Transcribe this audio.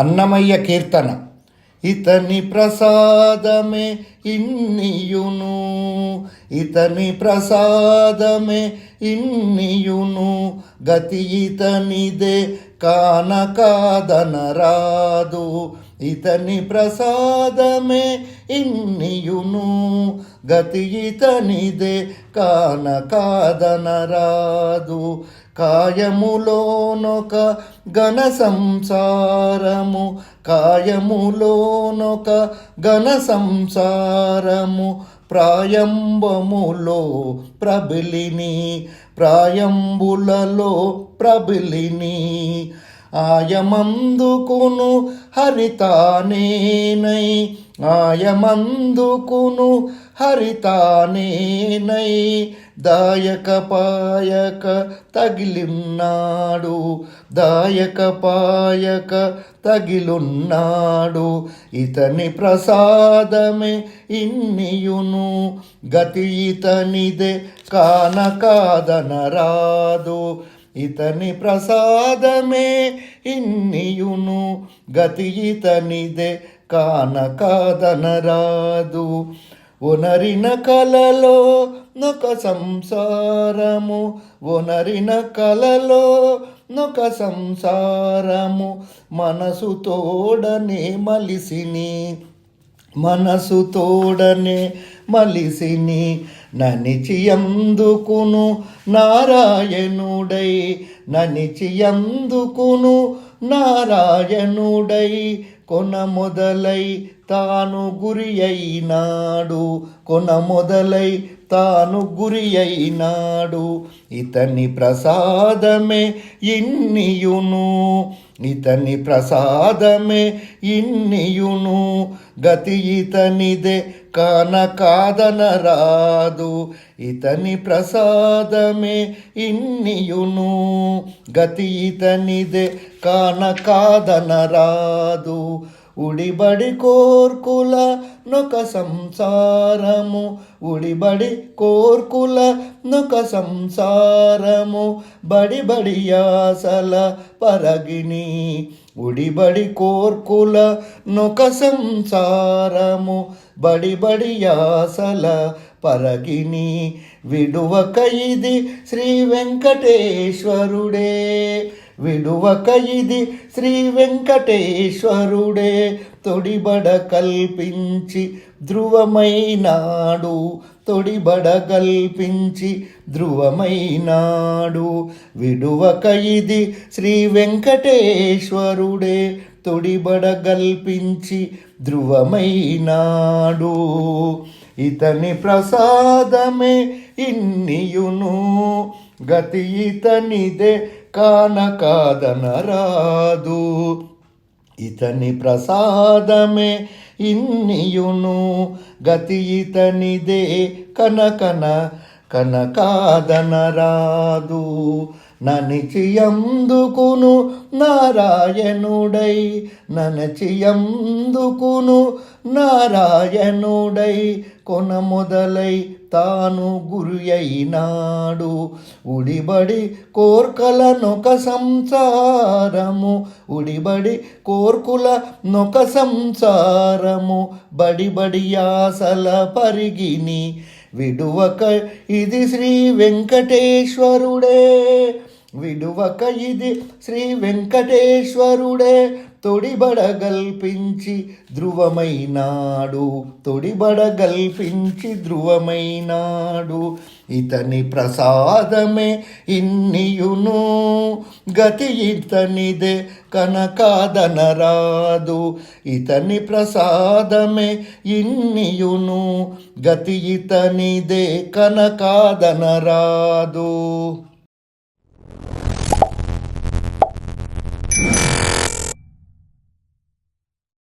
అన్నమయ్య కీర్తన ఇతని ప్రసాదమే ఇన్నియును ఇతని ప్రసాదమే ఇన్నియును గతి ఇతనిదే కాన కాదనరాదు ఇతని ప్రసాదమే ఇన్నియును గతి ఇతనిదే కాన కాదనరాదు. కాయములోనొక ఘన సంసారము కాయములోనొక ఘన సంసారము ప్రాయంబములో ప్రబిలిని ప్రాయంబులలో ప్రబిలిని. ఆయమందుకును హరితానేనై ఆయమందుకును హరితానేనై దాయక పాయక తగిలిన్నాడు దాయక పాయక తగిలున్నాడు ఇతని ప్రసాదమే ఇన్నియును గతి ఇతనిదే కానకాదనరాదు ఇతని ప్రసాదమే ఇన్నియును గతి ఇతనిదే కాన కాదనరాదు ఒనరిన కలలో నొక సంసారము ఒనరిన కలలో నొక సంసారము మనసు తోడనే మలిసిని మనసు తోడనే మలిసిని ననిచియందుకును నారాయణుడై ననిచియందుకును నారాయణుడై కొన మొదలై తాను గురి అయినాడు కొన మొదలై తాను గురి అయినాడు ఇతని ప్రసాదమే ఇన్నియును. ఇతని ప్రసాదమే ఇన్నియును గతి ఇతనిదే కాన కాదనరాదు ఇతని ప్రసాదమే ఇన్నియును గతి ఇతనిదే కాన కాదనరాదు ఉడిబడి కోర్కుల నొక సంసారము ఉడిబడి కోర్కుల నొక సంసారము బడి బడి యాసల పరగిని. ఉడిబడి కోర్కుల నొక సంసారము బడి బడి యాసల పరగిని. విడువక ఇది శ్రీ వెంకటేశ్వరుడే. విడువక ఇది శ్రీ వెంకటేశ్వరుడే. తొడిబడ కల్పించి ధ్రువమైనాడు. తొడిబడ కల్పించి ధ్రువమైనాడు. విడువక ఇది శ్రీ వెంకటేశ్వరుడే. తొడిబడ కల్పించి ధ్రువమైనాడు. ఇతని ప్రసాదమే ఇన్నియును. గతి ఇతనిదే కానకాదనరాదు ఇతని ప్రసాదమే ఇన్నియును. గతి ఇతనిదే కనకన కనకాదనరాదు ననిచియందుకును నారాయణుడై ననచియందుకును నారాయణుడై కొన మొదలై తాను గురి అయినాడు ఉడిబడి కోర్కల నొక సంసారము ఉడిబడి కోర్కుల నొక సంసారము బడి బడి యాసల పరిగిని విడువక ఇది శ్రీ వెంకటేశ్వరుడే. విడువక ఇది శ్రీ వెంకటేశ్వరుడే తొడిబడగల్పించి ధ్రువమైనాడు. తొడిబడగల్పించి ధ్రువమైనాడు. ఇతని ప్రసాదమే ఇన్నియును. గతి ఇతనిదే కనకాదనరాదు. ఇతని ప్రసాదమే ఇన్నియును. గతి ఇతనిదే కనకాదనరాదు.